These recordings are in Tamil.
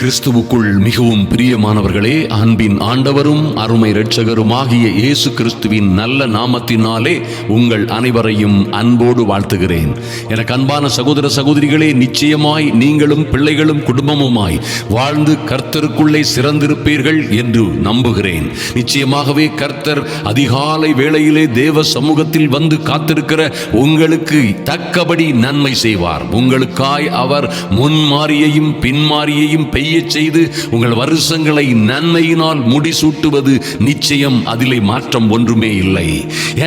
கிறிஸ்துவுக்குள் மிகவும் பிரியமானவர்களே அன்பின் ஆண்டவரும் அருமை இரட்சகருமாகிய இயேசு கிறிஸ்துவின் நல்ல நாமத்தினாலே உங்கள் அனைவரையும் அன்போடு வாழ்த்துகிறேன். எனக்கு அன்பான சகோதர சகோதரிகளே நிச்சயமாய் நீங்களும் பிள்ளைகளும் குடும்பமுமாய் வாழ்ந்து கர்த்தருக்குள்ளே சிறந்திருப்பீர்கள் என்று நம்புகிறேன். நிச்சயமாகவே கர்த்தர் அதிகாலை வேளையிலே தேவ சமூகத்தில் வந்து காத்திருக்கிற உங்களுக்கு தக்கபடி நன்மை செய்வார். உங்களுக்காய் அவர் முன்மாரியையும் பின்மாரியையும் பெய்ய செய்து உங்கள் வருஷங்களை நன்மையினால் முடிசூட்டுவது நிச்சயம். அதிலே மாற்றம் ஒன்றுமே இல்லை.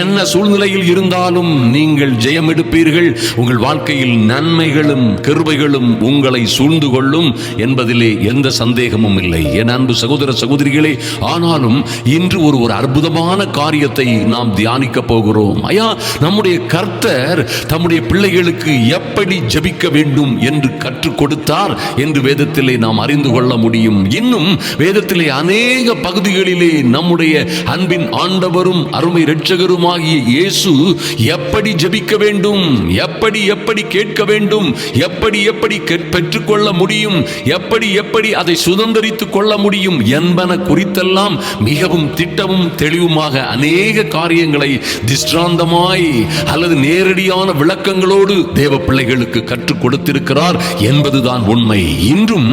என்ன சூழ்நிலையில் இருந்தாலும் நீங்கள் ஜெயம் எடுப்பீர்கள் உங்கள் வாழ்க்கையில் நன்மைகளும் கிருபைகளும் உங்களை சூழ்ந்து கொள்ளும் என்பதிலே எந்த சந்தேகமும் இல்லை. என் அன்பு சகோதர சகோதரிகளே ஆனாலும் இன்று ஒரு ஒரு அற்புதமான காரியத்தை நாம் தியானிக்க போகிறோம். ஐயா நம்முடைய கர்த்தர் தம்முடைய பிள்ளைகளுக்கு எப்படி ஜபிக்க வேண்டும் என்று கற்றுக் கொடுத்தார் என்று வேதத்திலே நாம் அறிந்து கொள்ள முடியும். இன்னும் வேதத்திலே அநேக பகுதிகளிலே நம்முடைய அன்பின் ஆண்டவரும் அருமை இரட்சகருமாகிய இயேசு எப்படி ஜபிக்க வேண்டும்? எப்படி எப்படி கேட்க வேண்டும்? எப்படி எப்படி பெற்றுக்கொள்ள முடியும்? எப்படி எப்படி அதை சுதந்திரித்துக் கொள்ள முடியும் என்பன குறித்தெல்லாம் மிகவும் திட்டமும் தெளிவுமாக அநேக காரியங்களை திஷ்டாந்தமாய் அல்லது நேரடியான விளக்கங்களோடு தேவ பிள்ளைகளுக்கு கற்றுக் கொடுத்திருக்கிறார் என்பதுதான் உண்மை. இன்றும்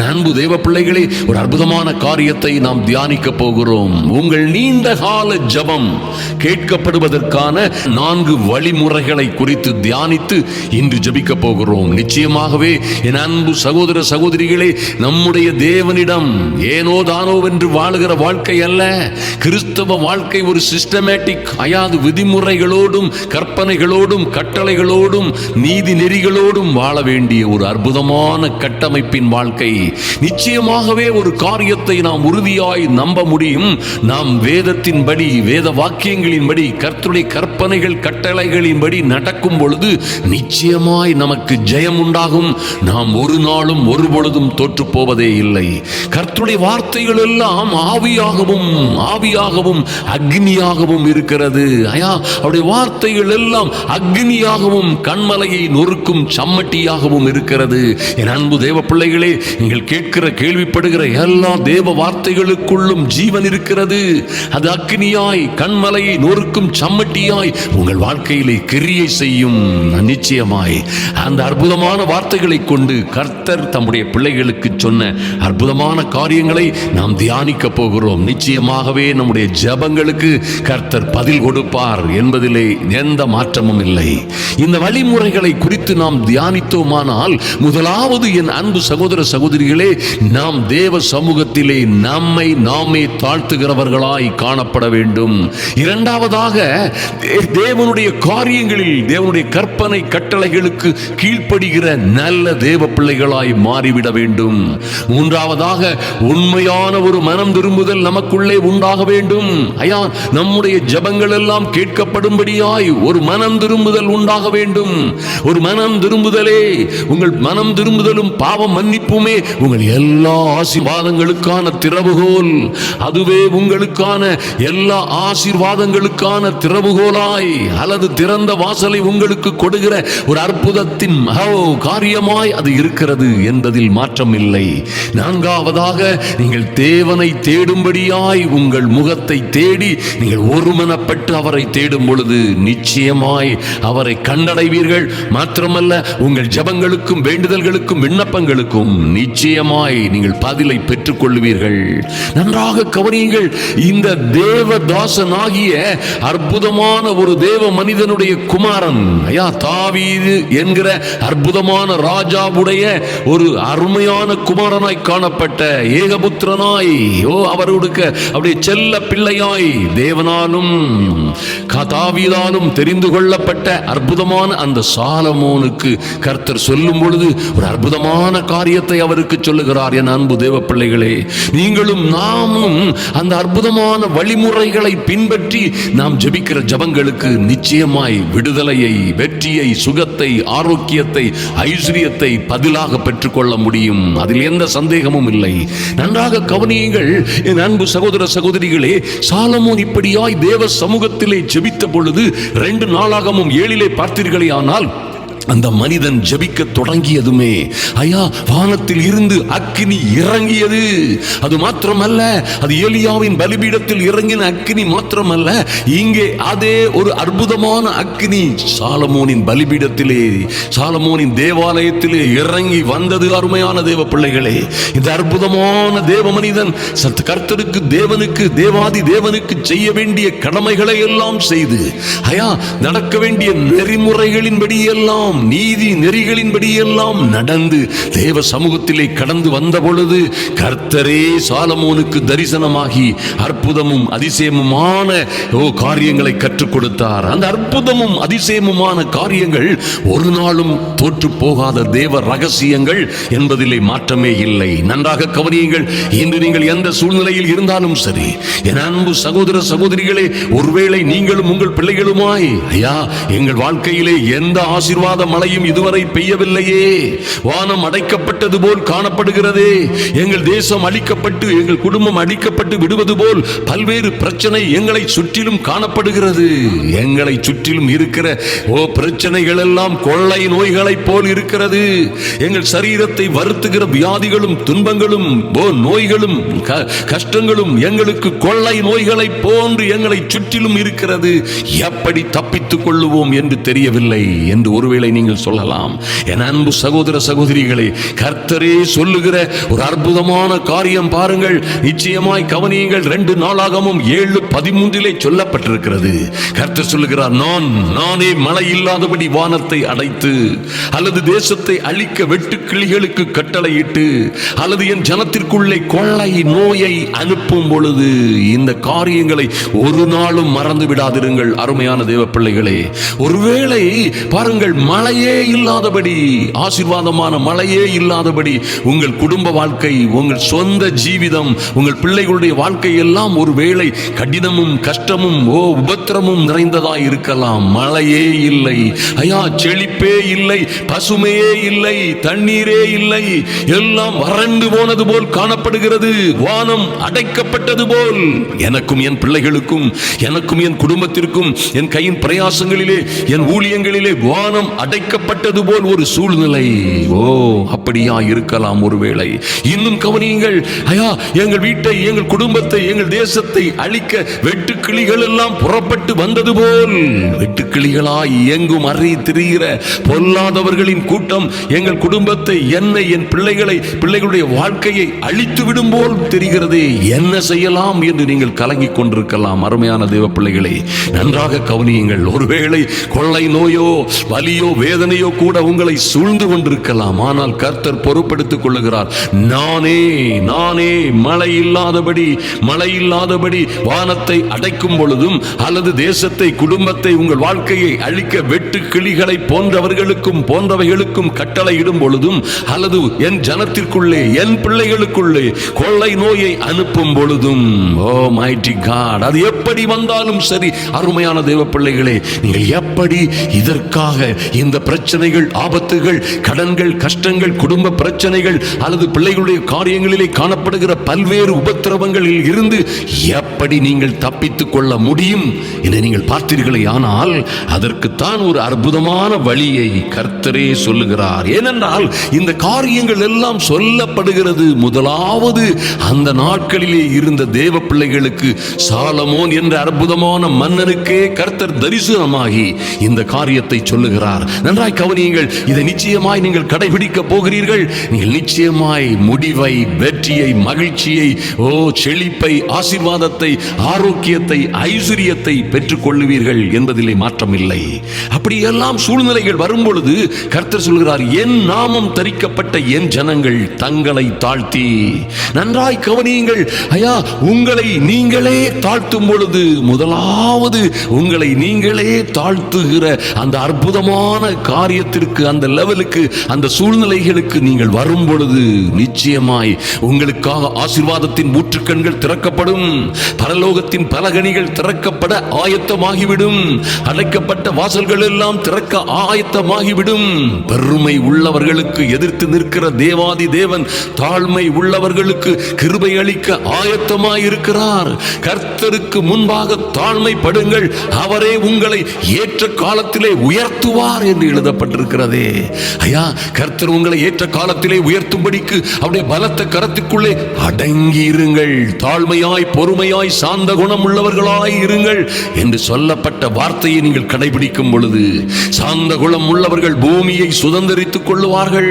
என் அன்பு தேவ பிள்ளைகளே ஒரு அற்புதமான காரியத்தை நாம் தியானிக்க போகிறோம். உங்கள் நீண்ட கால ஜபம் கேட்கப்படுவதற்கான நான்கு வழிமுறைகளை குறித்து தியானித்து இன்று ஜபிக்க போகிறோம். நிச்சயமாகவே என் அன்பு சகோதர சகோதரிகளே நம்முடைய தேவனிடம் ஏனோ தானோ என்று வாழுகிற வாழ்க்கை அல்ல. கிறிஸ்தவ வாழ்க்கை ஒரு சிஸ்டமேட்டிக் அயாது விதிமுறைகளோடும் கற்பனைகளோடும் கட்டளைகளோடும் நீதி நெறிகளோடும் வாழ வேண்டிய ஒரு அற்புதமான கட்டமைப்பின் வாழ்க்கை. நிச்சயமாகவே ஒரு காரியத்தை நாம் உறுதியாய் நம்ப முடியும். நாம் வேதத்தின்படி வேத வாக்கியங்களின்படி கர்த்துடைய கற்பனைகள் கட்டளைகளின்படி நடக்கும் பொழுது நிச்சயமாய் நமக்கு ஜெயம் உண்டாகும். நாம் ஒரு நாளும் ஒரு பொழுதும் தோற்று போவதே இல்லை. கர்த்துடைய வார்த்தைகள் எல்லாம் ஆவியாகவும் ஆவியாகவும் அக்னியாகவும் இருக்கிறது. ஐயா அவருடைய வார்த்தைகள் எல்லாம் அக்னியாகவும் கண்மலையை நொறுக்கும் சம்மட்டியாகவும் இருக்கிறது. என் அன்பு தேவ பிள்ளைகளே நீங்கள் கேட்கிற கேள்விப்படுகிற எல்லா தேவ வார்த்தைகளுக்குள்ளும் ஜீவன் இருக்கிறது. அது அக்னியாய் கண்மலையை நொறுக்கும் சம்மட்டியாய் உங்கள் வாழ்க்கையிலே கிரியை செய்யும். நிச்சயமாய் அந்த அற்புதமான வார்த்தைகளை கொண்டு கர்த்தர் தம்முடைய பிள்ளைகளுக்கு சொன்ன அற்புதமான காரியங்களை நாம் தியானிக்க போகிறோம். நிச்சயமாகவே நம்முடைய ஜெபங்களுக்கு கர்த்தர் பதில் கொடுப்பார் என்பதிலே எந்த மாற்றமும் இல்லை. இந்த வழிமுறைகளை குறித்து நாம் தியானித்தோமானால் முதலாவது என் அன்பு சகோதர பிள்ளைகளே நாம் தேவ சமூகத்திலே நம்மை நாமே தாழ்த்துகிறவர்களாய் காணப்பட வேண்டும். இரண்டாவதாக தேவனுடைய காரியங்களில் தேவனுடைய கற்பனை கட்டளைகளுக்கு கீழ்ப்படுகிற நல்ல தேவ பிள்ளைகளாய் மாறிவிட வேண்டும். மூன்றாவதாக உண்மையான ஒரு மனம் திரும்புதல் நமக்குள்ளே உண்டாக வேண்டும். ஐயா நம்முடைய ஜபங்கள் எல்லாம் கேட்கப்படும்படியாய் ஒரு மனம் திரும்புதல் உண்டாக வேண்டும். ஒரு மனம் திரும்புதலே உங்கள் மனம் திரும்புதலும் பாவம் மன்னிப்புமே உங்கள் எல்லா ஆசீர்வாதங்களுக்கான திறவுகோல் அதுவே உங்களுக்கான எல்லா ஆசீர்வாதங்களுக்கான திறவுகோலாய் அல்லது திறந்த வாசலை உங்களுக்கு கொடுக்கிற ஒரு அற்புதத்தின் மகோ காரியமாய் அது இருக்கிறது என்பதில் மாற்றம் இல்லை நான்காவதாக நீங்கள் தேவனை தேடும்படியாய் உங்கள் முகத்தை தேடி நீங்கள் ஒருமனப்பட்டு அவரை தேடும் பொழுது நிச்சயமாய் அவரை கண்டடைவீர்கள். மாத்திரமல்ல உங்கள் ஜெபங்களுக்கும் வேண்டுதல்களுக்கும் விண்ணப்பங்களுக்கும் நிச்சயமாய் நீங்கள் பதிலை பெற்றுக் கொள்வீர்கள் நன்றாக கவனியுங்கள் இந்த தேவதாசனாகிய அற்புதமான ஒரு தேவ மனிதனுடைய குமாரன் ஐயா தாவீது என்கிற அற்புதமான ராஜாவுடைய ஒரு அருமையான குமாரனாய் காணப்பட்ட ஏகபுத்திரனாய் ஓ அவருடைய அப்படியே செல்ல பிள்ளையாய் தேவனாலும் கதாவிதாலும் தெரிந்து கொள்ளப்பட்ட அற்புதமான அந்த சாலமோனுக்கு கர்த்தர் சொல்லும் பொழுது ஒரு அற்புதமான காரியத்தை அவருக்கு சொல்லுகிறார் என் அன்பு தேவ பிள்ளைகளே நீங்களும் நாமும் அந்த அற்புதமான வழிமுறைகளை பின்பற்றி நாம் ஜெபிக்கிற ஜபங்களுக்கு நிச்சயமாய் விடுதலையை வெற்றியை சுகத்தை ஆரோக்கியத்தை ஐஸ்வரியத்தை பதிலாக பெற்றுக்கொள்ள முடியும். அதில் எந்த சந்தேகமும் இல்லை. நன்றாக கவனியுங்கள் என் அன்பு சகோதர சகோதரிகளே சாலமோன் இப்படியாய் தேவ சமூகத்திலே ஜெபித்த பொழுது ரெண்டு நாளாகமும் ஏழிலே பார்த்தீர்களே ஆனால் அந்த மனிதன் ஜபிக்க தொடங்கியதுமே ஐயா வானத்தில் இருந்து அக்கினி இறங்கியது. அது மாத்திரமல்ல அது ஏலியாவின் பலிபீடத்தில் இறங்கின அக்கினி மாத்திரமல்ல இங்கே அதே ஒரு அற்புதமான அக்கினி சாலமோனின் பலிபீடத்திலே சாலமோனின் தேவாலயத்திலே இறங்கி வந்தது அருமையான தேவ பிள்ளைகளே. இந்த அற்புதமான தேவ மனிதன் சத் கர்த்தருக்கு தேவனுக்கு தேவாதி தேவனுக்கு செய்ய வேண்டிய கடமைகளை எல்லாம் செய்து ஐயா நடக்க வேண்டிய நெறிமுறைகளின்படி எல்லாம் நீதி நெறிகளின்படி எல்லாம் நடந்து தேவ சமூகத்திலே கடந்து வந்த பொழுது கர்த்தரே சாலமோனுக்கு தரிசனமாகி அற்புதமும் அதிசயமுமான ஓ காரியங்களை கற்றுக் கொடுத்தார். அந்த அற்புதமும் அதிசயமுமான காரியங்கள் ஒரு நாளும் தோற்று போகாத தேவ ரகசியங்கள் என்பதிலே மாற்றமே இல்லை. நன்றாக கவனியுங்கள் இன்று நீங்கள் எந்த சூழ்நிலையில் இருந்தாலும் சரி என் அன்பு சகோதர சகோதரிகளே ஒருவேளை நீங்களும் உங்கள் பிள்ளைகளுமாய் ஐயா எங்கள் வாழ்க்கையிலே எந்த ஆசீர்வாத மழையும் இதுவரை பெய்யவில்லையே. வானம் அடைக்கப்பட்டது போல் காணப்படுகிறதே. எங்கள் தேசம் அழிக்கப்பட்டு எங்கள் குடும்பம் அழிக்கப்பட்டு விடுவது போல் பல்வேறு பிரச்சனை எங்களை சுற்றிலும் காணப்படுகிறது. எங்களை சுற்றிலும் இருக்கிற ஓ பிரச்சனைகள் எல்லாம் கொள்ளை நோய்களைப் போல் இருக்கிறது. எங்கள் சரீரத்தை வருத்துகிற வியாதிகளும் துன்பங்களும் ஓ நோய்களும் க- கஷ்டங்களும் எங்களுக்கு கொள்ளை நோய்களைப் போன்று எங்களை சுற்றிலும் இருக்கிறது. எப்படி தப்பித்துக் கொள்ளுவோம் என்று தெரியவில்லை என்று ஒருவேளை நீங்கள் சொல்லலாம். என் அன்பு சகோதர சகோதரிகளை கர்த்தரே சொல்லுகிற ஒரு அற்புதமான காரியம் பாருங்கள். நிச்சயமாய் கவனியுங்கள் ரெண்டு நாளாகவும் ஏழு பதிமூன்றிலே சொல்லப்பட்டிருக்கிறது. கர்த்தர் சொல்லுகிறார் நான் நானே மழை இல்லாதபடி வானத்தை அடைத்து அல்லது தேசத்தை அழிக்க வெட்டுக்கிளிகளுக்கு கட்டளையிட்டு அல்லது என் ஜனத்திற்குள்ளே கொள்ளை நோயை அனுப்பும் பொழுது இந்த காரியங்களை ஒரு நாளும் மறந்து விடாதிருங்கள் அருமையான தேவ பிள்ளைகளே ஒருவேளை பாருங்கள் மழையே இல்லாதபடி ஆசீர்வாதமான மழையே இல்லாதபடி உங்கள் குடும்ப வாழ்க்கை உங்கள் சொந்த ஜீவிதம் உங்கள் பிள்ளைகளுடைய வாழ்க்கை எல்லாம் ஒருவேளை கடினமும் கஷ்டமும் ஓ உபத்திரமும் நிறைந்ததா இருக்கலாம். மழையே இல்லை. ஐயா செழிப்பே இல்லை. பசுமையே இல்லை. தண்ணீரே இல்லை. எல்லாம் வறண்டு போனது போல் காணப்படுகிறது. வானம் அடைக்கப்பட்டது போல். எனக்கும் என் பிள்ளைகளுக்கும் எனக்கும் என் குடும்பத்திற்கும் என் கையின் பிரயாசங்களிலே என் ஊழியங்களிலே வானம் அடைக்கப்பட்டது போல் ஒரு சூழ்நிலை. ஓ அப்படியா இருக்கலாம் ஒருவேளை? இன்னும் கவனியுங்கள். ஐயா எங்கள் வீட்டை எங்கள் குடும்பத்தை எங்கள் தேசத்தை அழிக்க வெட்டுக்கிளிகள் எல்லாம் புறப்பட்டு வந்தது போல். வெட்டுக்கிளிகளாய் எங்கும் அறி திரிகிற பொல்லாதவர்களின் கூட்டம் எங்கள் குடும்பத்தை என்னை என் பிள்ளைகளை பிள்ளைகளுடைய வாழ்க்கையை அழித்து விடும் போல் தெரிகிறதே. என்ன செய்யலாம் என்று நீங்கள் கலங்கிக் கொண்டிருக்கலாம் அருமையான தேவ பிள்ளைகளை நன்றாக கவனியுங்கள். ஒருவேளை கொள்ளை நோயோ வலியோ வேதனையோ கூட உங்களை சூழ்ந்து கொண்டிருக்கலாம். ஆனால் கர்த்தர் பொறுப்படுத்திக் கொள்ளுகிறார். நானே நானே மழை இல்லாதபடி மழை இல்லாதபடி வானத்தை அடைக்கும் பொழுதும் அல்லது தேசத்தை குடும்பத்தை உங்கள் வாழ்க்கையை அழிக்க வெட்டு கிளிகளை போன்றவர்களுக்கும் போன்றவைகளுக்கும் கட்டளையிடும் பொழுதும் அல்லது என் ஜனத்திற்குள்ளே என் பிள்ளைகளுக்குள்ளே கொள்ளை நோயை அனுப்பும் பொழுதும் ஓ மைட்டி காட் அது எப்படி வந்தாலும் சரி அருமையான தேவ பிள்ளைகளே நீங்கள் எப்படி இதற்காக இந்த பிரச்சனைகள் ஆபத்துகள் கடன்கள் கஷ்டங்கள் குடும்ப பிரச்சனைகள் அல்லது பிள்ளைகளுடைய காரியங்களிலே காணப்படுகிற பல்வேறு உபத்திரவங்களில் இருந்து எப்படி நீங்கள் தப்பித்துக் கொள்ள முடியும் என்று நீங்கள் பார்த்தீர்களே ஆனால் அதற்குத்தான் ஒரு அற்புதமான வழியை கர்த்தரே சொல்லுகிறார். ஏனென்றால் இந்த காரியங்கள் எல்லாம் சொல்லப்படுகிறது. முதலாவது அந்த நாட்களிலே இருந்த தேவ பிள்ளைகளுக்கு சாலமோன் என்ற அற்புதமான மன்னனுக்கே கர்த்தர் தரிசனமாகி இந்த காரியத்தை சொல்லுகிறார். நன்றாய் கவனியுங்கள் இதை நிச்சயமாய் நீங்கள் கடைபிடிக்க போகிறீர்கள்? நீங்கள் நிச்சயமாய் முடிவை வெற்றியை மகிழ்ச்சியை ஓ செழிப்பை ஆசீர்வாதத்தை ஆரோக்கியத்தை ஐஸ்வர்யத்தை பெற்றுக் கொள்ளுவீர்கள் என்பதிலே மாற்றமில்லை. அப்படியெல்லாம் சூழ்நிலைகள் வரும் பொழுது கர்த்தர் சொல்கிறார் என் நாமம் தரிக்கப்பட்ட என் ஜனங்கள் தங்களை தாழ்த்தி. நன்றாய் கவனியுங்கள். ஐயா உங்களை நீங்களே தாழ்த்தும் பொழுது முதலாவது உங்களை நீங்களே தாழ்த்துகிற அந்த அற்புதமான காரியத்திற்கு அந்த லெவலுக்கு அந்த சூழ்நிலைகளுக்கு தேவனுக்கு நீங்கள் வரும் பொழுது நிச்சயமாய் உங்களுக்காக ஆசீர்வாதத்தின் ஊற்றுக்கண்கள் திறக்கப்படும். பரலோகத்தின் பலகணிகள் திறக்கப்பட ஆயத்தமாகிவிடும். அடைக்கப்பட்ட வாசல்கள் எல்லாம் திறக்க ஆயத்தமாகிவிடும். பெருமை உள்ளவர்களுக்கு எதிர்த்து நிற்கிற தேவாதி தேவன் தாழ்மை உள்ளவர்களுக்கு கிருபை அளிக்க ஆயத்தமாயிருக்கிறார். கர்த்தருக்கு முன்பாக தாழ்மைப்படுங்கள். அவரே உங்களை ஏற்ற காலத்திலே உயர்த்துவார் என்று எழுதப்பட்டிருக்கிறதே. ஐயா கர்த்தர் உங்களை ஏற்ற காலத்திலே உயர்த்தும்படிக்கு அவருடைய பலத்த கரத்துக்குள்ளே அடங்கி இருங்கள் தாழ்மையாய் பொறுமையாய் சாந்த குணம் உள்ளவர்களாய் இருங்கள் என்று சொல்லப்பட்ட வார்த்தையை நீங்கள் கடைபிடிக்கும் பொழுது சாந்த குணம் உள்ளவர்கள் பூமியை சுதந்திரித்துக் கொள்ளுவார்கள்.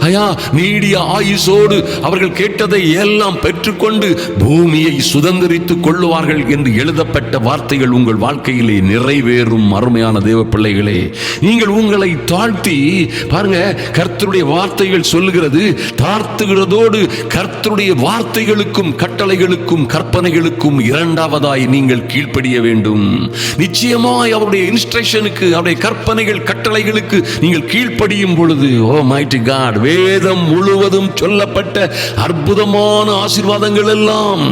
ஐயா நீடிய ஆயுசோடு அவர்கள் கேட்டதை எல்லாம் பெற்றுக்கொண்டு பூமியை சுதந்திரித்துக் கொள்ளுவார்கள் என்று எழுதப்பட்ட வார்த்தைகள் உங்கள் வாழ்க்கையிலே நிறைவேறும். அருமையான தேவ பிள்ளைகளே நீங்கள் உங்களை தாழ்த்தி பாருங்க கர்த்தருடைய வார்த்தை வார்த்தைகள் சொல்லுகிறது. தாழ்த்துகிறதோடு கர்த்தருடைய வார்த்தைகளுக்கும் கட்டளைகளுக்கும் கற்பனைகளுக்கும் இரண்டாவதாய் நீங்கள் கீழ்ப்படிய வேண்டும். நிச்சயமாய் அவருடைய இன்ஸ்ட்ரக்ஷனுக்கு அவருடைய கற்பனைகள் கட்டளைகளுக்கு நீங்கள் கீழ்ப்படியும் பொழுது ஓ மைட்டி காட் வேதம் முழுவதும் சொல்லப்பட்ட அற்புதமான ஆசீர்வாதங்கள் எல்லாம்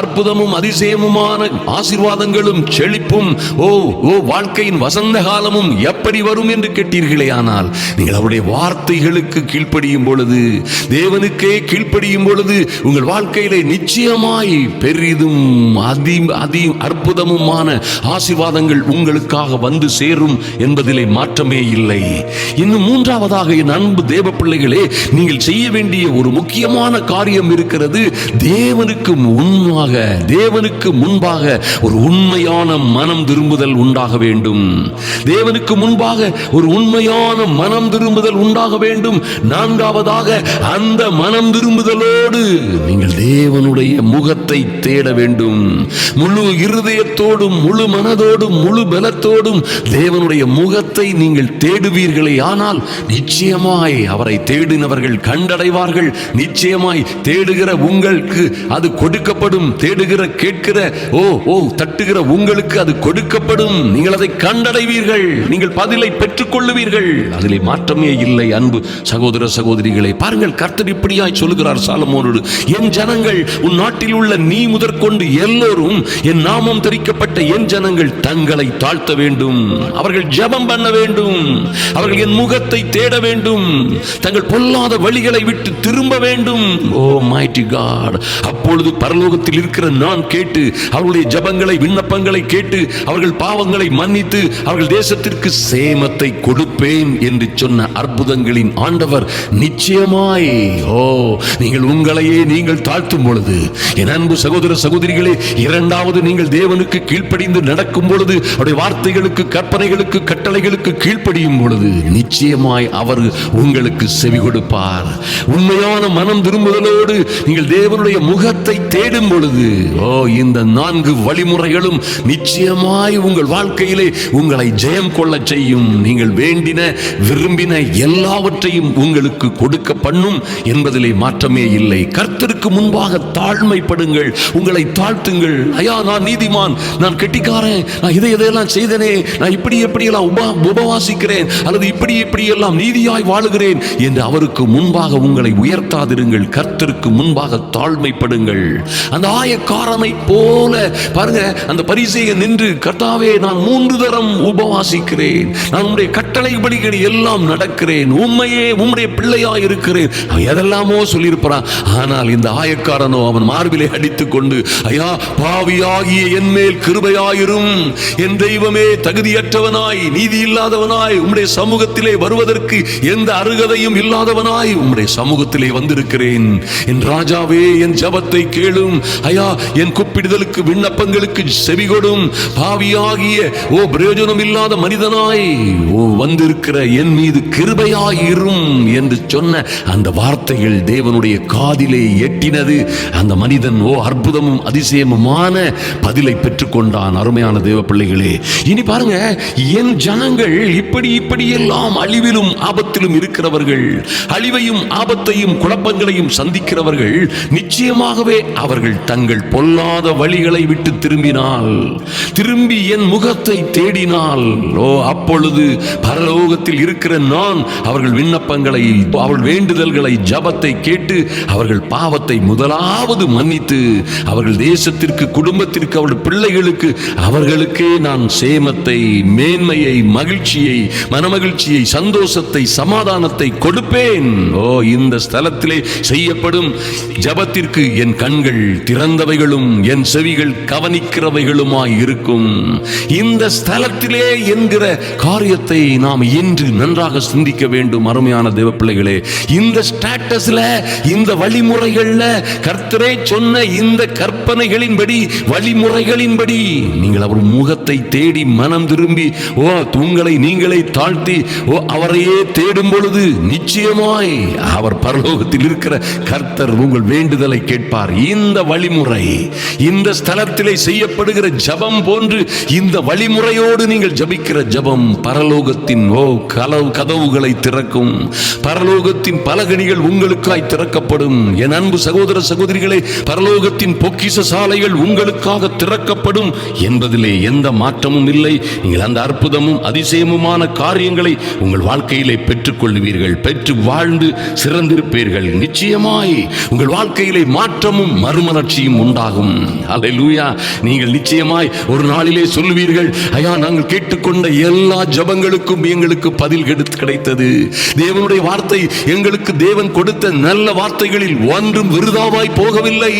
அற்புதமும் அதிசயமுமான ஆசீர்வாதங்களும் செழிப்பும் ஓ ஓ வாழ்க்கையின் வசந்த காலமும் எப்படி வரும் என்று கேட்டீர்களே ஆனால் நீங்கள் அவருடைய வார்த்தைகளுக்கு கீழ்ப்படியும் பொழுது தேவனுக்கே கீழ்ப்படியும் பொழுது உங்கள் வாழ்க்கையில நிச்சயமாய் பெரிதும் அதி அதி அற்புதமுமான ஆசீர்வாதங்கள் உங்களுக்காக வந்து சேரும் என்பதிலே மாற்றமே இல்லை. இன்னும் மூன்றாவதாக என் அன்பு தேவ பிள்ளைகளே நீங்கள் செய்ய வேண்டிய ஒரு முக்கியமான காரியம் இருக்கிறது தேவனுக்கு முன்பாக தேவனுக்கு முன்பாக ஒரு உண்மையான மனம் திரும்புதல் உண்டாக வேண்டும். தேவனுக்கு முன்பாக ஒரு உண்மையான மனம் திரும்புதல் உண்டாக வேண்டும். நான்காவதாக அந்த மனம் திரும்புதலோடு நீங்கள் தேவனுடைய முகத்தை தேட வேண்டும். முழு இருதயத்தோடும் முழு மனதோடும் முழு பலத்தோடும் தேவனுடைய முகத்தை நீங்கள் தேடுவீர்களே. ஆனால் நிச்சயமாய் அவரை தேடினவர்கள் கண்டடைவார்கள். நிச்சயமாய் தேடுகிற உங்களுக்கு அது கொடுக்கப்படும். தேடுகிற கேட்கிற ஓ ஓ தட்டுகிற உங்களுக்கு அது கொடுக்கப்படும். நீங்கள் அதை கண்டடைவீர்கள். நீங்கள் பதிலை பெற்றுக் கொள்ளுவீர்கள் அதிலே மாற்றமே இல்லை அன்பு சகோதர சகோதர சகோதரிகளை பாருங்கள் கர்த்தர் இப்படியாய் சொல்லுகிறார் சாலமோனோடு என் ஜனங்கள் உன் நாட்டில் உள்ள நீ முதற்கொண்டு எல்லோரும் என் நாமம் தெரிக்கப்பட்ட என் ஜனங்கள் தங்களை தாழ்த்த வேண்டும். அவர்கள் ஜபம் பண்ண வேண்டும். அவர்கள் என் முகத்தை தேட வேண்டும். தங்கள் பொல்லாத வழிகளை விட்டு திரும்ப வேண்டும். ஓ மைட்டி காட் அப்பொழுது பரலோகத்தில் இருக்கிற நான் கேட்டு அவர்களுடைய ஜபங்களை விண்ணப்பங்களை கேட்டு அவர்கள் பாவங்களை மன்னித்து அவர்கள் தேசத்திற்கு சேமத்தை கொடுப்பேன் என்று சொன்ன அற்புதங்களின் ஆண்டவர் நிச்சயமாய் ஓ நீங்கள் உங்களையே நீங்கள் தாழ்த்தும் பொழுது என் அன்பு சகோதர சகோதரிகளே இரண்டாவது நீங்கள் தேவனுக்கு கீழ்ப்படிந்து நடக்கும் பொழுது அவருடைய வார்த்தைகளுக்கு கற்பனைகளுக்கு கட்டளைகளுக்கு கீழ்ப்படியும் பொழுது நிச்சயமாய் அவர் உங்களுக்கு செவி கொடுப்பார். உண்மையான மனம் திரும்புதலோடு நீங்கள் தேவனுடைய முகத்தை தேடும் பொழுது ஓ இந்த நான்கு வழிமுறைகளும் நிச்சயமாய் உங்கள் வாழ்க்கையிலே உங்களை ஜெயம் கொள்ள செய்யும். நீங்கள் வேண்டின விரும்பின எல்லாவற்றையும் உங்களுக்கு கொடுக்க பண்ணும் என்பதிலே மாற்றமே இல்லை. கர்த்தருக்கு எனக்கு முன்பாக தாழ்மைப்படுங்கள். உங்களை தாழ்த்துங்கள். ஐயா நான் நீதிமான். நான் கெட்டிக்காரன். நான் இதை இதையெல்லாம் செய்தனே. நான் இப்படி எப்படியெல்லாம் உபா உபவாசிக்கிறேன். அல்லது இப்படி இப்படியெல்லாம் நீதியாய் வாழுகிறேன் என்று அவருக்கு முன்பாக உங்களை உயர்த்தாதிருங்கள். கர்த்தருக்கு முன்பாக தாழ்மைப்படுங்கள். அந்த ஆயக்காரனை போல பாருங்க அந்த பரிசையை நின்று கர்த்தாவே நான் மூன்று தரம் உபவாசிக்கிறேன். நான் உம்முடைய கட்டளைபடிகள் எல்லாம் நடக்கிறேன். உண்மையே உம்முடைய பிள்ளையா இருக்கிறேன். எதெல்லாமோ சொல்லியிருப்பான். ஆனால் இந்த ஆயக்காரனோ அவன் மார்பிலே அடித்துக் கொண்டு ஐயா பாவியாகிய என் மேல் கிருபையாயிரும். என் தெய்வமே தகுதியற்றவனாய் நீதி இல்லாதவனாய் உம்முடைய சமூகத்திலே வருவதற்கு எந்த அருகதையும் இல்லாதவனாய் உம்முடைய சமூகத்திலே வந்திருக்கிறேன். என் ராஜாவே என் ஜபத்தை கேளும். ஐயா என் கூப்பிடுதலுக்கு விண்ணப்பங்களுக்கு செவிகொடும் பாவியாகிய ஓ பிரயோஜனம் இல்லாத மனிதனாய் ஓ வந்திருக்கிற என் மீது கிருபையாயிரும். என்று சொன்ன அந்த வார்த்தைகள் தேவனுடைய காதிலே எட்டினது அந்த மனிதன் ஓ அற்புதமும் அதிசயமுமான பதிலை பெற்றுக்கொண்டான் அருமையான தேவ பிள்ளைகளே இனி பாருங்க என் ஜனங்கள் இப்படி இப்படி எல்லாம் அழிவிலும் ஆபத்திலும் இருக்கிறவர்கள் அழிவையும் ஆபத்தையும் குழப்பங்களையும் சந்திக்கிறவர்கள் நிச்சயமாகவே அவர்கள் தங்கள் பொல்லாத வழிகளை விட்டு திரும்பினால் திரும்பி என் முகத்தை தேடினால் ஓ அப்பொழுது பரலோகத்தில் இருக்கிற நான் அவர்கள் விண்ணப்பங்களை அவள் வேண்டுதல்களை ஜபத்தை கேட்டு அவர்கள் பாவத்தை பாவத்தை முதலாவது மன்னித்து அவர்கள் தேசத்திற்கு குடும்பத்திற்கு அவருடைய பிள்ளைகளுக்கு அவர்களுக்கே நான் சேமத்தை மேன்மையை மகிழ்ச்சியை மனமகிழ்ச்சியை சந்தோஷத்தை சமாதானத்தை கொடுப்பேன். ஓ இந்த ஸ்தலத்திலே செய்யப்படும் ஜபத்திற்கு என் கண்கள் திறந்தவைகளும் என் செவிகள் கவனிக்கிறவைகளுமாய் இருக்கும். இந்த ஸ்தலத்திலே என்கிற காரியத்தை நாம் இன்று நன்றாக சிந்திக்க வேண்டும் அருமையான தேவ பிள்ளைகளே இந்த ஸ்டேட்டஸ்ல இந்த வழிமுறைகள் அல்ல கர்த்தரே சொன்ன இந்த கற்பனைகளின்படி வழிமுறைகளின்படி நீங்கள் அவர் முகத்தை தேடி மனம் திரும்பி ஓ உங்களை நீங்களே தாழ்த்தி ஓ அவரையே தேடும் பொழுது நிச்சயமாய் அவர் பரலோகத்தில் இருக்கிற கர்த்தர் உங்கள் வேண்டுதலை கேட்பார். இந்த வழிமுறை இந்த ஸ்தலத்திலே செய்யப்படுகிற ஜபம் போன்று இந்த வழிமுறையோடு நீங்கள் ஜபிக்கிற ஜபம் பரலோகத்தின் ஓ கலவு கதவுகளை திறக்கும். பரலோகத்தின் பலகணிகள் உங்களுக்காய் திறக்கப்படும். என் அன்பு சகோதர சகோதரிகளே பரலோகத்தின் பொக்கிச சாலைகள் உங்களுக்காக திறக்கப்படும் என்பதிலே எந்த மாற்றமும் இல்லை. நீங்கள் அந்த அற்புதமும் அதிசயமுமான காரியங்களை உங்கள் வாழ்க்கையிலே பெற்றுக்கொள்வீர்கள். பெற்று வாழ்ந்து சிறந்திருப்பீர்கள். நிச்சயமாய் உங்கள் வாழ்க்கையிலே மாற்றமும் மறுமலர்ச்சியும் உண்டாகும். அலை லூயா நீங்கள் நிச்சயமாய் ஒரு நாளிலே சொல்லுவீர்கள் ஐயா நாங்கள் கேட்டுக்கொண்ட எல்லா ஜபங்களுக்கும் எங்களுக்கு பதில் கிடைத்தது. தேவனுடைய வார்த்தை எங்களுக்கு தேவன் கொடுத்த நல்ல வார்த்தைகளில் ஒன்றும் விருதாவாய் போகவில்லை.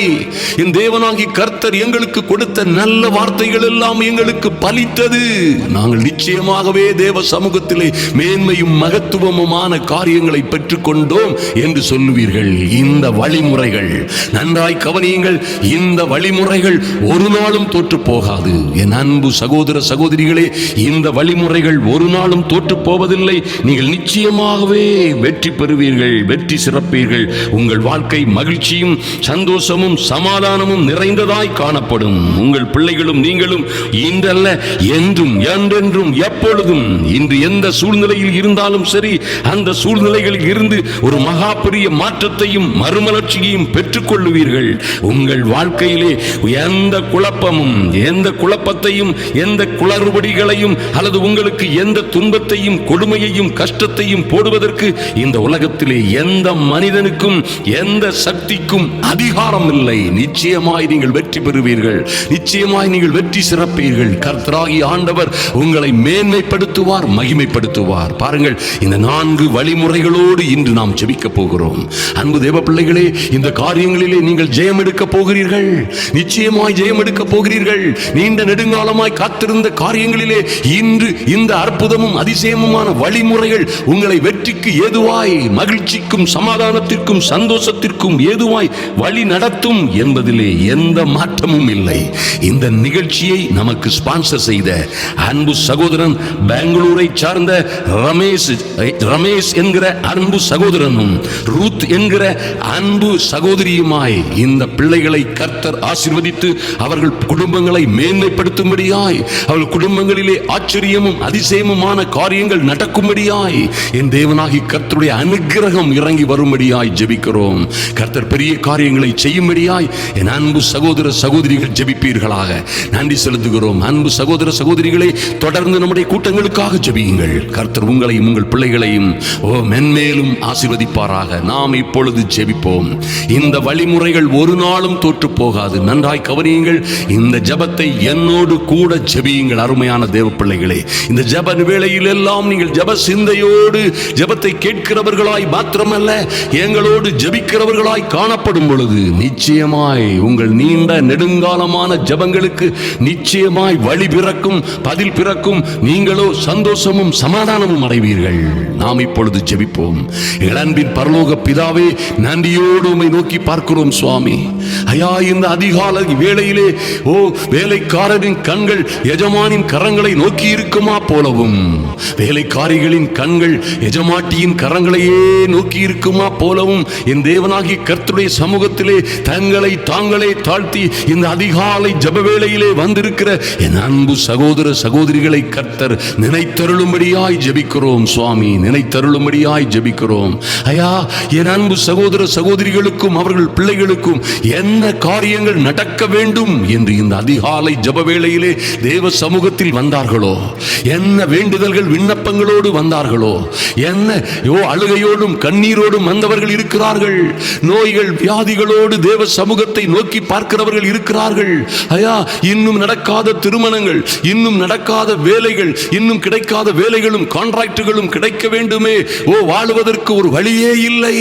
என் தேவனாகி கர்த்தர் எங்களுக்கு கொடுத்த நல்ல வார்த்தைகள் எல்லாம் எங்களுக்கு பலித்தது. நாங்கள் நிச்சயமாகவே தேவ சமூகத்திலே மேன்மையும் மகத்துவமுமான காரியங்களை பெற்றுக்கொண்டோம் என்று சொல்லுவீர்கள். இந்த வழிமுறைகள் நன்றாய் கவனியுங்கள் இந்த வழிமுறைகள் ஒரு நாளும் தோற்று போகாது. என் அன்பு சகோதர சகோதரிகளே இந்த வழிமுறைகள் ஒரு நாளும் தோற்று போவதில்லை. நீங்கள் நிச்சயமாகவே வெற்றி பெறுவீர்கள் வெற்றி சிறப்பீர்கள். உங்கள் வாழ்க்கை மகிழ்ச்சி மகிழ்ச்சியும் சந்தோஷமும் சமாதானமும் நிறைந்ததாய் காணப்படும். உங்கள் பிள்ளைகளும் நீங்களும் இன்றல்ல என்றும் என்றென்றும் எப்பொழுதும் இன்று எந்த சூழ்நிலையில் இருந்தாலும் சரி அந்த சூழ்நிலைகளில் இருந்து ஒரு மகா பெரிய மாற்றத்தையும் மறுமலர்ச்சியையும் பெற்றுக்கொள்ளுவீர்கள். உங்கள் வாழ்க்கையிலே எந்த குழப்பமும் எந்த குழப்பத்தையும் எந்த குளறுபடிகளையும் அல்லது உங்களுக்கு எந்த துன்பத்தையும் கொடுமையையும் கஷ்டத்தையும் போடுவதற்கு இந்த உலகத்திலே எந்த மனிதனுக்கும் எந்த சக்தி ஜெயிக்கும் அதிகாரம் இல்லை நிச்சயமாய் நீங்கள் வெற்றி பெறுவீர்கள். நிச்சயமாய் நீங்கள் வெற்றி சிறப்பீர்கள். கர்த்தராகி ஆண்டவர் உங்களை மேன்மைப்படுத்துவார் மகிமைப்படுத்துவார். பாருங்கள் இந்த நான்கு வழிமுறைகளோடு இன்று நாம் ஜெபிக்க போகிறோம். அன்பு தேவ பிள்ளைகளே இந்த காரியங்களிலே நீங்கள் ஜெயம் எடுக்க போகிறீர்கள். நிச்சயமாய் ஜெயம் எடுக்க போகிறீர்கள். நீண்ட நெடுங்காலமாய் காத்திருந்த காரியங்களிலே இன்று இந்த அற்புதமும் அதிசயமுமான வழிமுறைகள் உங்களை வெற்றிக்கு ஏதுவாய் மகிழ்ச்சிக்கும் சமாதானத்திற்கும் சந்தோஷத்திற்கும் ஏதுவாய் வழி நடத்தும் என்பதிலே எந்த மாற்றமும் இல்லை. இந்த நிகழ்ச்சியை நமக்கு ஸ்பான்சர் செய்த அன்பு சகோதரன் பெங்களூரை சார்ந்த ரமேஷ் ரமேஷ் என்கிற அன்பு சகோதரனும் ரூத் என்கிற அன்பு சகோதரியுமாய் இந்த பிள்ளைகளை கர்த்தர் ஆசிர்வதித்து அவர்கள் குடும்பங்களை மேன்மைப்படுத்தும்படியாய் அவர்கள் குடும்பங்களிலே ஆச்சரியமும் அதிசயமுமான காரியங்கள் நடக்கும்படியாய் என் தேவனாகி கர்த்தருடைய அனுக்கிரகம் இறங்கி வரும்படியாய் ஜெபிக்கிறோம். கர்த்தர் பெரிய காரியங்களை செய்யும்படியாய் என் அன்பு சகோதர சகோதரிகள் ஜெபிப்பீர்களாக. நன்றி செலுத்துகிறோம். அன்பு சகோதர சகோதரிகளை தொடர்ந்து நம்முடைய கூட்டங்களுக்காக ஜெபியுங்கள். கர்த்தர் உங்களையும் உங்கள் பிள்ளைகளையும் ஓ மென்மேலும் ஆசீர்வதிப்பாராக. நாம் இப்பொழுது ஜெபிப்போம். இந்த வழிமுறைகள் ஒரு நாளும் தோற்று போகாது. நன்றாய் கவனியுங்கள். இந்த ஜெபத்தை என்னோடு கூட ஜெபியுங்கள் அருமையான தேவ பிள்ளைகளே. இந்த ஜப வேளையில் எல்லாம் நீங்கள் ஜெப சிந்தையோடு ஜெபத்தை கேட்கிறவர்களாய் மாத்திரமல்ல எங்களோடு ஜெபிக்கிறவர்களாய் காணப்படும் பொழுது நிச்சயமாய் உங்கள் நீண்ட நெடுங்காலமான ஜெபங்களுக்கு நிச்சயமாய் வழி பிறக்கும் பதில் பிறக்கும் நீங்களோ சந்தோஷமும் சமாதானமும் அடைவீர்கள். நாம் இப்பொழுது ஜெபிப்போம். இளன்பின் பரலோக பிதாவே நன்றியோடு உம்மை நோக்கி பார்க்கிறோம் சுவாமி. ஐயா இந்த அதிகால வேளையிலே ஓ வேலைக்காரரின் கண்கள் எஜமானின் கரங்களை நோக்கி இருக்குமா போலவும். வேலைக்காரிகளின் கண்கள் எஜமாட்டியின் கரங்களையே நோக்கி இருக்குமா போலவும் என் தேவனாகி கர்த்தருடைய சமூகத்திலே தங்களை தாங்களே தாழ்த்தி இந்த அதிகாலை ஜப வேளையிலே வந்திருக்கிற என் அன்பு சகோதர சகோதரிகளை கர்த்தர் நினைத்தருளும்படியாய் ஜெபிக்கிறோம் சுவாமி. நினைத்தருளும்படியாய் ஜபிக்கிறோம். ஐயா என் அன்பு சகோதர சகோதரிகளுக்கும் அவர்கள் பிள்ளைகளுக்கும் என்ன காரியங்கள் நடக்க வேண்டும் என்று இந்த அதிகாலை ஜப வேளையிலே தேவ சமூகத்தில் வந்தார்களோ? என்ன வேண்டுதல்கள் விண்ணப்பங்களோடு வந்தார்களோ? என்ன யோ அழுகையோடும் கண்ணீரோடும் வந்தவர்கள் இருக்கிறார்கள்? நோய்கள் நோய்கள் வியாதிகளோடு தேவ சமூகத்தை நோக்கி பார்க்கிறவர்கள் இருக்கிறார்கள். ஐயா இன்னும் நடக்காத திருமணங்கள் இன்னும் நடக்காத வேலைகள் இன்னும் கிடைக்காத வேலைகளும் கான்ட்ராக்டுகளும் கிடைக்க வேண்டுமே. ஓ வாழ்வதற்கு ஒரு வழியே இல்லை.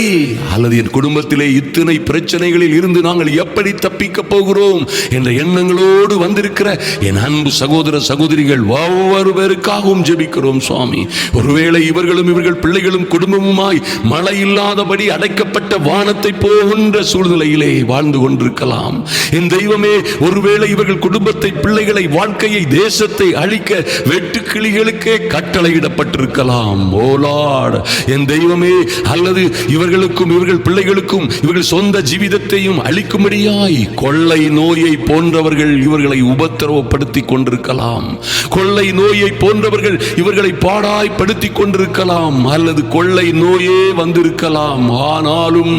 அல்லது என் குடும்பத்திலே இத்தனை பிரச்சனைகளில் இருந்து நாங்கள் எப்படி தப்பிக்க போகிறோம் என்ற எண்ணங்களோடு வந்திருக்கிற என் அன்பு சகோதர சகோதரிகள் ஒவ்வொரு பேருக்காகவும் ஜெபிக்கிறோம் சுவாமி. ஒருவேளை இவர்களும் இவர்கள் பிள்ளைகளும் குடும்பமுமாய் மழை இல்லாதபடி அடைக்கப்பட்ட வானத்தை போகின்ற சூழ்நிலையிலே வாழ்ந்து கொண்டிருக்கலாம். என் தெய்வமே ஒருவேளை இவர்கள் குடும்பத்தை பிள்ளைகளை வாழ்க்கையை தேசத்தை அழிக்க வெட்டுக்கிளிகளுக்கே கட்டளையிடப்பட்டிருக்கலாம். ஓலாட் என் தெய்வமே அல்லது இவர்களுக்கும் இவர்கள் பிள்ளைகளுக்கும் இவர்கள் சொந்த ஜீவிதத்தையும் அழிக்கும்படியாய் கொள்ளை நோயை போன்றவர்கள் இவர்களை உபத்திரவப்படுத்தி கொண்டிருக்கலாம். கொள்ளை நோயை போன்றவர்கள் இவர்களை பாடாய்ப்படுத்தி கொண்டிருக்கலாம். அல்லது கொள்ளை நோயே வந்திருக்கலாம். ஆனாலும்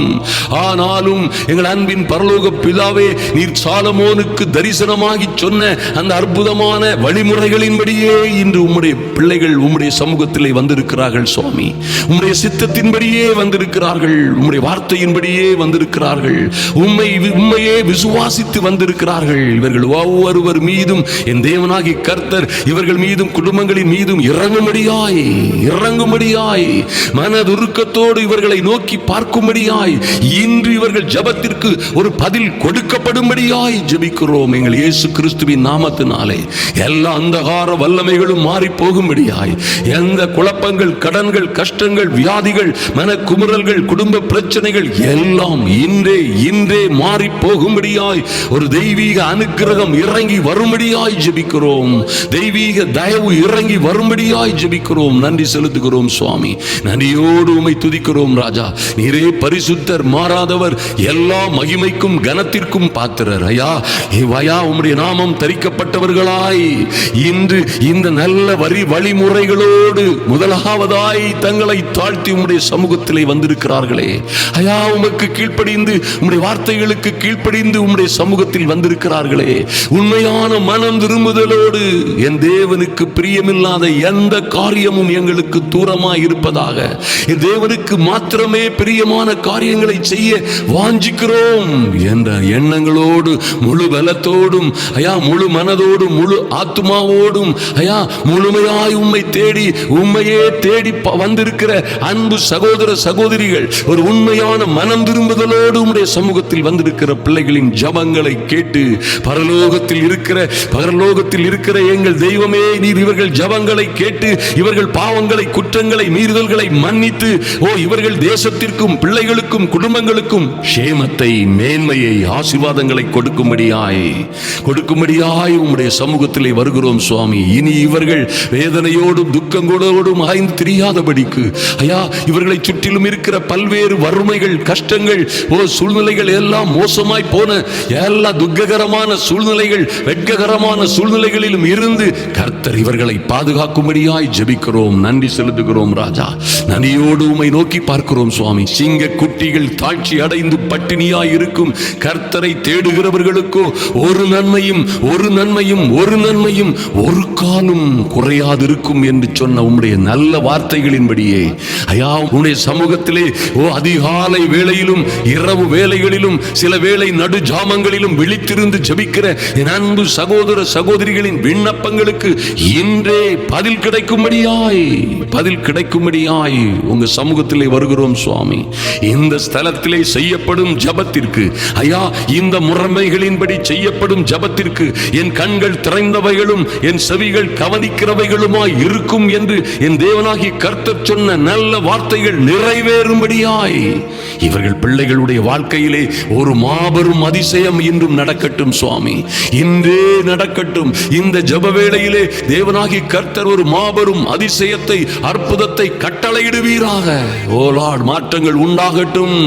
ஆனால் ஆனாலும் எங்கள் அன்பின் பரலோக பிதாவே நீர் சாலமோனுக்கு தரிசனமாகி சொன்ன அந்த அற்புதமான வழிமுறைகளின்படியே இன்று உம்முடைய பிள்ளைகள் உம்முடைய சமூகத்திலே வந்திருக்கிறார்கள் சுவாமி. உம்முடைய சித்தத்தின்படியே வந்திருக்கிறார்கள் உம்முடைய வார்த்தையின்படியே வந்திருக்கிறார்கள். உண்மை உண்மையே விசுவாசித்து வந்திருக்கிறார்கள். இவர்கள் ஒவ்வொருவர் மீதும் என் தேவனாகி கர்த்தர் இவர்கள் மீதும் குடும்பங்களின் மீதும் இறங்கும்படியாய் இறங்கும்படியாய் மனதுருக்கத்தோடு இவர்களை நோக்கி பார்க்கும்படியாய் இன்று இவர்கள் ஜபத்திற்கு ஒரு பதில் கொடுக்கப்படும்படியாய் ஜபிக்கிறோம். எங்கள் இயேசு கிறிஸ்துவின் நாமத்தினாலே எல்லா அந்தகார வல்லமைகளும் மாறி போகும்படியாய் எந்த குழப்பங்கள் கடன்கள் கஷ்டங்கள் வியாதிகள் மனக்குமுறல்கள் குடும்ப பிரச்சனைகள் எல்லாம் இன்றே இன்றே மாறி போகும்படியாய் ஒரு தெய்வீக அனுக்கிரகம் இறங்கி வரும்படியாய் ஜபிக்கிறோம். தெய்வீக தயவு இறங்கி வரும்படியாய் ஜபிக்கிறோம். நன்றி செலுத்துகிறோம் சுவாமி. நன்றியோடு உமை துதிக்கிறோம் ராஜா. நீரே பரிசுத்தர் மாறாதவர் எல்லா மகிமைக்கும் கனத்திற்கும் பாத்திரர். ஐயா ஐயா உம்முடைய நாமம் தரிக்கப்பட்டவர்களாய். இன்று இந்த நல்ல வரி வழிமுறைகளோடு முதலாவதாய் தங்களை தாழ்த்தி உம்முடைய சமூகத்திலே வந்திருக்கிறார்களே. ஐயா உமக்கு கீழ்ப்படிந்து உம்முடைய வார்த்தைகளுக்கு கீழ்ப்படிந்து உம்முடைய சமூகத்தில் வந்திருக்கிறார்களே. உண்மையான மனம் திரும்புதலோடு என் தேவனுக்கு பிரியமில்லாத எந்த காரியமும் எங்களுக்கு தூரமாய் இருப்பதாக என் தேவனுக்கு மாத்திரமே பிரியமான காரியங்களை செய்ய வாஞ்சிக்கிறோம் என்ற எண்ணங்களோடு முழு பலத்தோடும் ஐயா முழு மனதோடும் முழு ஆத்மாவோடும் ஐயா முழுமையாய் உண்மை தேடி உண்மையே தேடி வந்திருக்கிற அன்பு சகோதர சகோதரிகள் ஒரு உண்மையான மனம் திரும்புதலோடு உடைய சமூகத்தில் வந்திருக்கிற பிள்ளைகளின் ஜபங்களை கேட்டு பரலோகத்தில் இருக்கிற பரலோகத்தில் இருக்கிற எங்கள் தெய்வமே நீர் இவர்கள் ஜபங்களை கேட்டு இவர்கள் பாவங்களை குற்றங்களை மீறுதல்களை மன்னித்து ஓ இவர்கள் தேசத்திற்கும் பிள்ளைகளுக்கும் குடும்பங்களுக்கும் ஷேமத்தை மேன்மையை ஆசீர்வாதங்களை கொடுக்கும்படியாய் கொடுக்கும்படியாய் உம்முடைய சமூகத்திலே வருகிறோம் சுவாமி. இனி இவர்கள் வேதனையோடும் துக்கங்களோடும் ஆய்ந்து தெரியாதபடிக்கு ஐயா இவர்களை சுற்றிலும் இருக்கிற பல்வேறு வறுமைகள் கஷ்டங்கள் ஓ சூழ்நிலைகள் எல்லாம் மோசமாய் போன எல்லா துக்ககரமான சூழ்நிலைகள் வெட்ககரமான சூழ்நிலைகளிலும் இருந்து கர்த்தர் இவர்களை பாதுகாக்கும்படியாய் ஜெபிக்கிறோம். நன்றி செலுத்துகிறோம் ராஜா. நன்றியோடு உமை நோக்கி பார்க்கிறோம் சுவாமி. சிங்க குட்டிகள் தாழ்ச்சி அடைந்து பட்டினியாய் இருக்கும் கர்த்தரை தேடுகிறவர்களுக்கோ ஒரு நன்மையும் ஒரு நன்மையும் ஒரு நன்மையும் ஒரு காலும் குறையாதிருக்கும் என்று சொன்ன உம்முடைய நல்ல வார்த்தைகளின்படியே. ஐயா உன்னுடைய சமூகத்திலே ஓ அதிகாலை வேளையிலும் இரவு வேளைகளிலும் சில வேளை நடு ஜாமங்களிலும் விழித்திருந்து ஜபிக்கிற என் அன்பு சகோதர சகோதரிகளின் விண்ணப்பங்களுக்கு இன்றே பதில் கிடைக்கும்படியாய் பதில் கிடைக்கும்படியாய் உங்க சமூகத்திலே வருகிறோம் சுவாமி. இந்த ஸ்தலத்திலே செய்யப்படும் ஜபத்திற்கு. ஐயா இந்த முறைமைகளின்படி செய்யப்படும் ஜபத்திற்கு என் கண்கள் திறந்தவைகளும் என் செவிகள் கவனிக்கிறவைகளுமாய் இருக்கும் என்று என் தேவனாகி கர்த்தர் சொன்ன நல்ல வார்த்தைகள் நிறைவேறும்படியாய். இவர்கள் பிள்ளைகளுடைய வாழ்க்கையிலே ஒரு மாபெரும் அதிசயம் இன்றும் நடக்கட்டும் சுவாமி. இன்றே நடக்கட்டும். இந்த ஜப வேளையிலே தேவனாகி கர்த்தர் ஒரு மாபெரும் அதிசயத்தை அற்புதத்தை கட்டளையிடுவீராக. ஓலாட் மாற்றங்கள் உண்டாகட்டும்.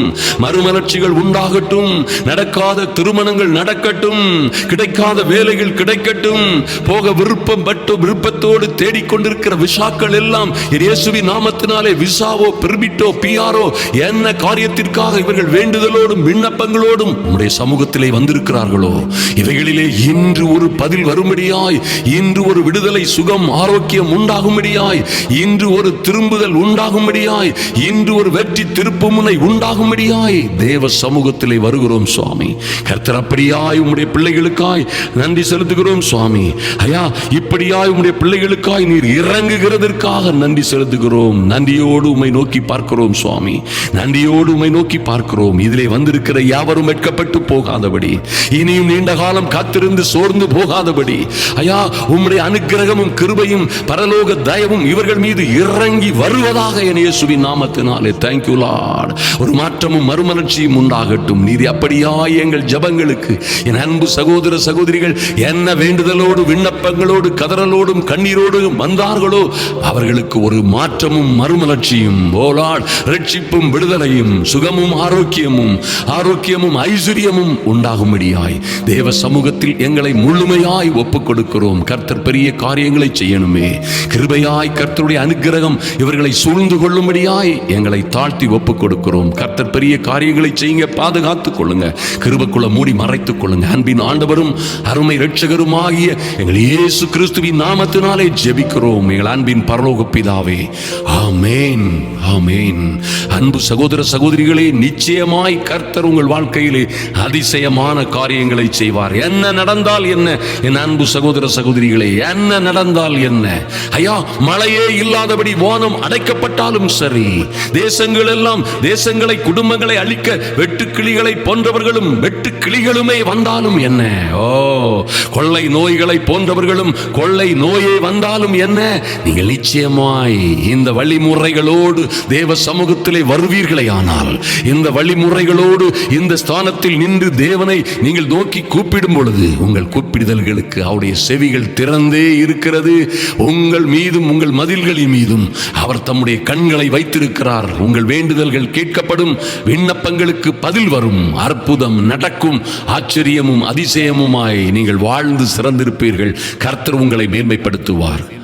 மறுமலர்ச்சிகள் உண்டாகட்டும். நடக்காத திருமணங்கள் நடக்கட்டும். கிடைக்காத வேலைகள் கிடைக்கட்டும். போக விருப்பம் பட்டு விருப்பத்தோடு தேடிக்கொண்டிருக்கிற விசாக்கள் எல்லாம் இயேசுவி நாமத்தினாலே விசாவோ பெர்மிட்டோ பிஆரோ என்ன காரியத்திற்காக இவர்கள் வேண்டுதலோடும் விண்ணப்பங்களோடும் உடைய சமூகத்திலே வந்திருக்கிறார்களோ? இவைகளிலே இன்று ஒரு பதில் வரும்படியாய் இன்று ஒரு விடுதலை சுகம் ஆரோக்கியம் உண்டாகும்படியாய் இன்று ஒரு திரும்புதல் உண்டாகும்படியாய் இன்று ஒரு வெற்றி திருப்புமுனை உண்டாகும்படியாய் தேவ சமூகத்திலே வருகிறோம் சுவாமி. கர்த்தர் அப்படியாய் உம்முடைய பிள்ளைகளுக்காய் நன்றி செலுத்துகிறோம் சுவாமி. ஐயா இப்படியாய் உம்முடைய பிள்ளைகளுக்காய் நீர் இறங்குகிறதற்காக நன்றி செலுத்துகிறோம். நன்றியோடு உம்மை நோக்கி பார்க்கிறோம் சுவாமி. நன்றியோடு உம்மை நோக்கி பார்க்கிறோம். இதிலே வந்திருக்கிற யாவரும் வெட்கப்பட்டு போகாதபடி இனியும் நீண்ட காலம் காத்திருந்து சோர்ந்து போகாதபடி ஐயா உம்முடைய அனுக்கிரகமும் கிருபையும் பரலோக தயவும் இவர்கள் மீது இறங்கி வருவதாக என் இயேசுவின் நாமத்தினாலே தேங்க்யூ லார்ட் ஒரு மாற்றமும் மறுமலர்ச்சியும் உண்டாகட்டும். நீர் அப்படியா எங்கள் ஜபங்களுக்கு. என் அன்பு சகோதர சகோதரிகள் என்ன வேண்டுதலோடு விண்ணப்பங்களோடு கதறலோடும் கண்ணீரோடும் வந்தார்களோ அவர்களுக்கு ஒரு மாற்றமும் மறுமலர்ச்சியும் ஓலாட் ரட்சிப்பும் விடுதலையும் சுகமும் ஆரோக்கியமும் ஆரோக்கியமும் ஐஸ்வர்யமும் உண்டாகும்படியாய். தேவ சமூகத்தில் எங்களை முழுமையாய் ஒப்புக் கொடுக்கிறோம் கர்த்தர் பெரிய காரியங்களை செய்யணுமே. கிருபையாய் கர்த்தருடைய அனுகிரகம் இவர்களை சூழ்ந்து கொள்ளும்படியாய் எங்களை தாழ்த்தி ஒப்புக் கொடுக்கிறோம் கர்த்தர் பெரிய காரியம் காரியங்களை செய்யுங்க. பாதுகாத்துக் கொள்ளுங்க. கிருபக்குள்ள மூடி மறைத்துக் கொள்ளுங்க. அன்பின் ஆண்டவரும் அருமை ரட்சகரும் ஆகிய எங்கள் இயேசு கிறிஸ்துவின் நாமத்தினாலே ஜெபிக்கிறோம். எங்கள் அன்பின் பரலோக பிதாவே. ஆமேன். ஆமேன். அன்பு சகோதர சகோதரிகளே நிச்சயமாய் கர்த்தர் உங்கள் வாழ்க்கையிலே அதிசயமான காரியங்களை செய்வார். என்ன நடந்தால் என்ன? என் அன்பு சகோதர சகோதரிகளே என்ன நடந்தால் என்ன? ஐயா மழையே இல்லாதபடி வானம் அடைக்கப்பட்டாலும் சரி. தேசங்கள் எல்லாம் தேசங்களை குடும்பங்களை அழிக்க வெட்டுக்கிளிகளை போன்றவர்களும் வெட்டுக்கிளிகளுமே வந்தாலும் என்ன? ஓ கொள்ளை நோய்களை போன்றவர்களும் கொள்ளை நோயே வந்தாலும் என்ன? நீங்கள் நிச்சயமாய் இந்த வழிமுறைகளோடு தேவ சமூகத்திலே வருவீர்களே ஆனால் இந்த வழிமுறைகளோடு இந்த ஸ்தானத்தில் நின்று தேவனை நீங்கள் நோக்கி கூப்பிடும் பொழுது உங்கள் கூப்பிடுதல்களுக்கு அவருடைய செவிகள் திறந்தே இருக்கிறது. உங்கள் மீதும் உங்கள் மதில்களின் மீதும் அவர் தம்முடைய கண்களை வைத்திருக்கிறார். உங்கள் வேண்டுதல்கள் கேட்கப்படும். விண்ணப்பங்களுக்கு பதில் வரும். அற்புதம் நடக்கும். ஆச்சரியமும் அதிசயமுமாய் நீங்கள் வாழ்ந்து சிறந்திருப்பீர்கள். கர்த்தர் உங்களை மேன்மைப்படுத்துவார்.